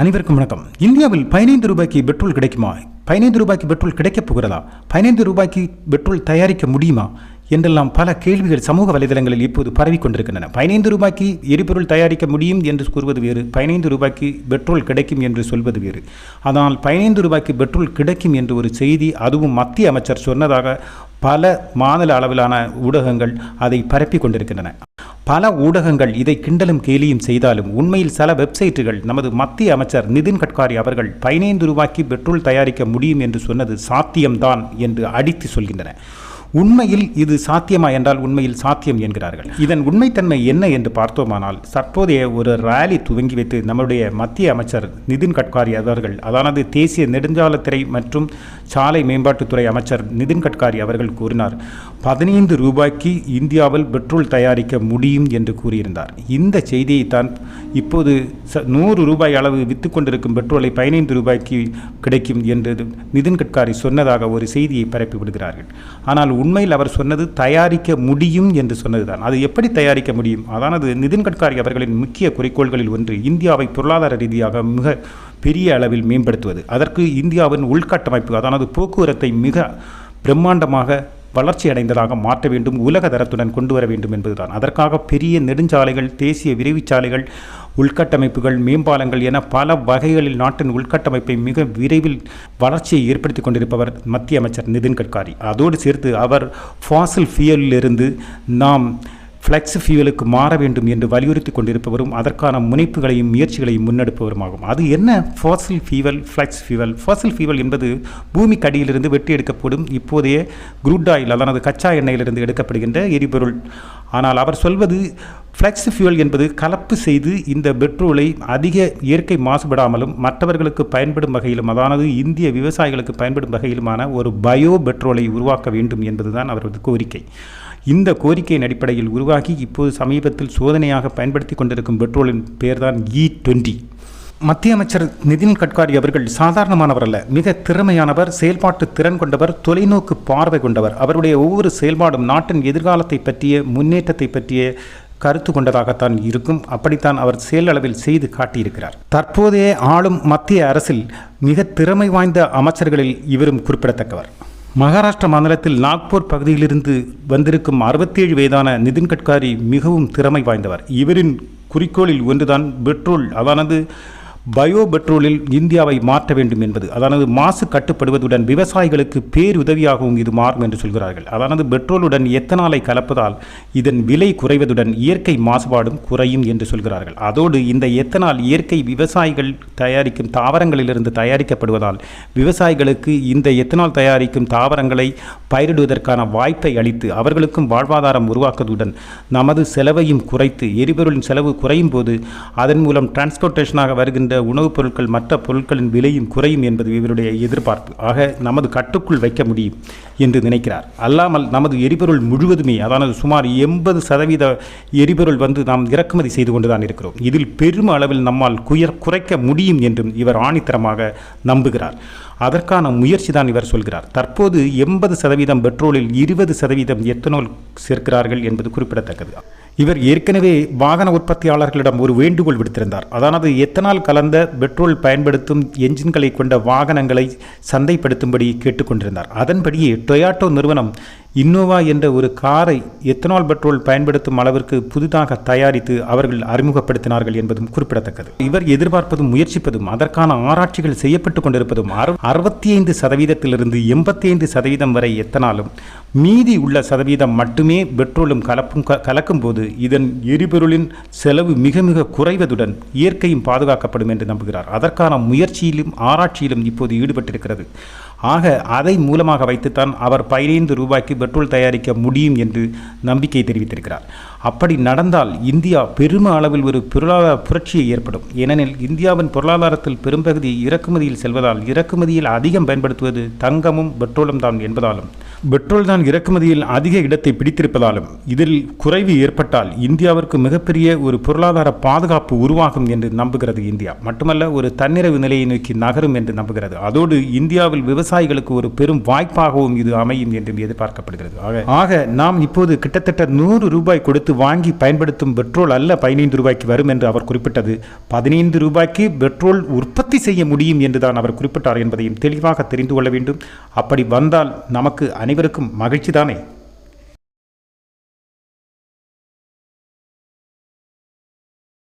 அனைவருக்கும் வணக்கம். இந்தியாவில் பதினைந்து ரூபாய்க்கு பெட்ரோல் கிடைக்குமா? பதினைந்து ரூபாய்க்கு பெட்ரோல் கிடைக்கப் போகிறதா? பதினைந்து ரூபாய்க்கு பெட்ரோல் தயாரிக்க முடியுமா? என்றெல்லாம் பல கேள்விகள் சமூக வலைதளங்களில் இப்போது பரவி கொண்டிருக்கின்றன. பதினைந்து ரூபாய்க்கு எரிபொருள் தயாரிக்க முடியும் என்று கூறுவது வேறு பதினைந்து ரூபாய்க்கு பெட்ரோல் கிடைக்கும் என்று சொல்வது வேறு. ஆனால் பதினைந்து ரூபாய்க்கு பெட்ரோல் கிடைக்கும் என்று ஒரு செய்தி அதுவும் மத்திய அமைச்சர் சொன்னதாக பல மாநில அளவிலான ஊடகங்கள் அதை பரப்பி கொண்டிருக்கின்றன. பல ஊடகங்கள் இதை கிண்டலும் கேலியும் செய்தாலும் உண்மையில் சில வெப்சைட்டுகள் நமது மத்திய அமைச்சர் நிதின் கட்காரி அவர்கள் பதினைந்து ரூபாய்க்கு பெட்ரோல் தயாரிக்க முடியும் என்று சொன்னது சாத்தியம்தான் என்று அடித்து சொல்கின்றன. உண்மையில் இது சாத்தியமா என்றால் உண்மையில் சாத்தியம் என்கிறார்கள். இதன் உண்மைத்தன்மை என்ன என்று பார்த்தோமானால் தற்போதைய ஒரு ரேலி துவங்கி வைத்து நம்முடைய மத்திய அமைச்சர் நிதின் கட்காரி அவர்கள் அதானது தேசிய நெடுஞ்சாலைத்துறை மற்றும் சாலை மேம்பாட்டுத்துறை அமைச்சர் நிதின் கட்காரி அவர்கள் கூறினார் பதினைந்து ரூபாய்க்கு இந்தியாவில் பெட்ரோல் தயாரிக்க முடியும் என்று கூறியிருந்தார். இந்த செய்தியை தான் இப்போது ச நூறு ரூபாய் அளவு விற்று கொண்டிருக்கும் பெட்ரோலை பதினைந்து ரூபாய்க்கு கிடைக்கும் என்று நிதின் கட்காரி சொன்னதாக ஒரு செய்தியை பரப்பி விடுகிறார்கள் ஆனால் உண்மையில் அவர் சொன்னது தயாரிக்க முடியும் என்று சொன்னதுதான். அது எப்படி தயாரிக்க முடியும்? அதானது நிதின் கட்காரி அவர்களின் முக்கிய குறிக்கோள்களில் ஒன்று இந்தியாவை பொருளாதார ரீதியாக மிக பெரிய அளவில் மேம்படுத்துவது. அதற்கு இந்தியாவின் உள்கட்டமைப்பு அதானது போக்குவரத்தை மிக பிரம்மாண்டமாக வளர்ச்சி அடைந்ததாக மாற்ற வேண்டும் உலக தரத்துடன் கொண்டு வர வேண்டும் என்பதுதான். அதற்காக பெரிய நெடுஞ்சாலைகள் தேசிய விரைவுச்சாலைகள் உள்கட்டமைப்புகள் மேம்பாலங்கள் என பல வகைகளில் நாட்டின் உள்கட்டமைப்பை மிக விரைவில் வளர்ச்சியை ஏற்படுத்தி கொண்டிருப்பவர் மத்திய அமைச்சர் நிதின் கட்காரி. அதோடு சேர்த்து அவர் ஃபாசில் ஃபியூலிலிருந்து நாம் ஃப்ளெக்ஸ் ஃபியூலுக்கு மாற வேண்டும் என்று வலியுறுத்தி கொண்டிருப்பவரும் அதற்கான முனைப்புகளையும் முயற்சிகளையும் முன்னெடுப்பவருமாகும். அது என்ன? Fossil fuel flex fuel fossil fuel என்பது பூமிக்கு அடியிலிருந்து வெட்டி எடுக்கப்படும் இப்போதைய குரூட் ஆயில் அதனது கச்சா எண்ணெயிலிருந்து எடுக்கப்படுகின்ற எரிபொருள். ஆனால் அவர் சொல்வது ஃப்ளெக்ஸ் ஃபியூல் என்பது கலப்பு செய்து இந்த பெட்ரோலை அதிக இயற்கை மாசுபடாமலும் மற்றவர்களுக்கு பயன்படும் வகையிலும் அதானது இந்திய விவசாயிகளுக்கு பயன்படும் வகையிலுமான ஒரு பயோ பெட்ரோலை உருவாக்க வேண்டும் என்பதுதான் அவரது கோரிக்கை. இந்த கோரிக்கையின் அடிப்படையில் உருவாகி இப்போது சமீபத்தில் சோதனையாக பயன்படுத்தி கொண்டிருக்கும் பெட்ரோலின் பெயர்தான் e இ டுவெண்ட்டி மத்திய அமைச்சர் நிதின் கட்காரி அவர்கள் சாதாரணமானவர் அல்ல மிக திறமையானவர் செயல்பாட்டு திறன் கொண்டவர் தொலைநோக்கு பார்வை கொண்டவர். அவருடைய ஒவ்வொரு செயல்பாடும் நாட்டின் எதிர்காலத்தை பற்றிய முன்னேற்றத்தை பற்றிய கருத்து கொண்டதாகத்தான் இருக்கும். அப்படித்தான் அவர் செயலளவில் செய்து காட்டியிருக்கிறார். தற்போதைய ஆளும் மத்திய அரசில் மிக திறமை வாய்ந்த அமைச்சர்களில் இவரும் குறிப்பிடத்தக்கவர். மகாராஷ்டிரா மாநிலத்தில் நாக்பூர் பகுதியிலிருந்து வந்திருக்கும் அறுபத்தேழு வயதான நிதின் கட்காரி மிகவும் திறமை வாய்ந்தவர். இவரின் குறிக்கோளில் ஒன்றுதான் பெட்ரோல் அதானது பயோ பெட்ரோலில் இந்தியாவை மாற்ற வேண்டும் என்பது. அதானது மாசு கட்டுப்படுவதுடன் விவசாயிகளுக்கு பேருதவியாகவும் இது மாறும் என்று சொல்கிறார்கள். அதானது பெட்ரோலுடன் எத்தனாலை கலப்பதால் இதன் விலை குறைவதுடன் இயற்கை மாசுபாடும் குறையும் என்று சொல்கிறார்கள். அதோடு இந்த எத்தனால் இயற்கை விவசாயிகள் தயாரிக்கும் தாவரங்களிலிருந்து தயாரிக்கப்படுவதால் விவசாயிகளுக்கு இந்த எத்தனால் தயாரிக்கும் தாவரங்களை பயிரிடுவதற்கான வாய்ப்பை அளித்து அவர்களுக்கும் வாழ்வாதாரம் உருவாக்குவதுடன் நமது செலவையும் குறைத்து எரிபொருளின் செலவு குறையும் போது அதன் மூலம் டிரான்ஸ்போர்ட்டேஷனாக வருகின்ற உணவுப் பொருட்கள் மற்ற பொருட்களின் விலையும் குறையும் என்பது இவருடைய எதிர்பார்ப்பு. ஆக நமது கட்டுக்குள் வைக்க முடியும் என்று நினைக்கிறார். அல்லாமல் நமது எரிபொருள் முழுவதுமே அதாவது சுமார் எண்பது சதவீத எரிபொருள் வந்து நாம் இறக்குமதி செய்து கொண்டுதான் இருக்கிறோம். இதில் பெரும் அளவில் நம்மால் குயர் குறைக்க முடியும் என்றும் இவர் ஆணித்தரமாக நம்புகிறார். அதற்கான முயற்சி தான் இவர் சொல்கிறார். தற்போது எண்பது சதவீதம் பெட்ரோலில் இருபது சதவீதம் எத்தனோல் சேர்க்கிறார்கள் என்பது குறிப்பிடத்தக்கது. இவர் ஏற்கனவே வாகன உற்பத்தியாளர்களிடம் ஒரு வேண்டுகோள் விடுத்திருந்தார். அதானது எத்தனால் கலந்த பெட்ரோல் பயன்படுத்தும் என்ஜின்களை கொண்ட வாகனங்களை சந்தைப்படுத்தும்படி கேட்டுக்கொண்டிருந்தார். அதன்படியே டொயாட்டோ நிறுவனம் இன்னோவா என்ற ஒரு காரை எத்தனால் பெட்ரோல் பயன்படுத்தும் அளவிற்கு புதிதாக தயாரித்து அவர்கள் அறிமுகப்படுத்தினார்கள் என்பதும் குறிப்பிடத்தக்கது. இவர் எதிர்பார்ப்பதும் முயற்சிப்பதும் அதற்கான ஆராய்ச்சிகள் செய்யப்பட்டு கொண்டிருப்பதும் அறுபத்தி ஐந்து சதவீதத்திலிருந்து எண்பத்தி ஐந்து சதவீதம் வரை எத்தனாலும் மீதி உள்ள சதவீதம் மட்டுமே பெட்ரோலும் கலப்பும் கலக்கும் போது இதன் எரிபொருளின் செலவு மிக மிக குறைவதுடன் இயற்கையும் பாதுகாக்கப்படும் என்று நம்புகிறார். அதற்கான முயற்சியிலும் ஆராய்ச்சியிலும் இப்போது ஈடுபட்டிருக்கிறது. ஆக அதை மூலமாக வைத்துத்தான் அவர் பதினைந்து ரூபாய்க்கு பெட்ரோல் தயாரிக்க முடியும் என்று நம்பிக்கை தெரிவித்திருக்கிறார். அப்படி நடந்தால் இந்தியா பெரும அளவில் ஒரு பொருளாதார புரட்சியை ஏற்படும். ஏனெனில் இந்தியாவின் பொருளாதாரத்தில் பெரும்பகுதி இறக்குமதியில் செல்வதால் இறக்குமதியில் அதிகம் பயன்படுத்துவது தங்கமும் பெட்ரோலும் தான் என்பதாலும் பெட்ரோல் தான் இறக்குமதியில் அதிக இடத்தை பிடித்திருப்பதாலும் இதில் குறைவு ஏற்பட்டால் இந்தியாவிற்கு மிகப்பெரிய ஒரு பொருளாதார பாதுகாப்பு உருவாகும் என்று நம்புகிறது இந்தியா. மட்டுமல்ல ஒரு தன்னிறைவு நிலையை நோக்கி நகரும் என்று நம்புகிறது. அதோடு இந்தியாவில் விவசாயிகளுக்கு ஒரு பெரும் வாய்ப்பாகவும் இது அமையும் என்றும் எதிர்பார்க்கப்படுகிறது. ஆக ஆக நாம் இப்போது கிட்டத்தட்ட நூறு ரூபாய் கொடுத்து வாங்கி பயன்படுத்தும் பெட்ரோல் அல்ல பதினைந்து ரூபாய்க்கு வரும் என்று அவர் குறிப்பிட்டது. பதினைந்து ரூபாய்க்கு பெட்ரோல் உற்பத்தி செய்ய முடியும் என்றுதான் அவர் குறிப்பிட்டார் என்பதையும் தெளிவாக தெரிந்து கொள்ள வேண்டும். அப்படி வந்தால் நமக்கு அனைவருக்கும் மகிழ்ச்சி தானே?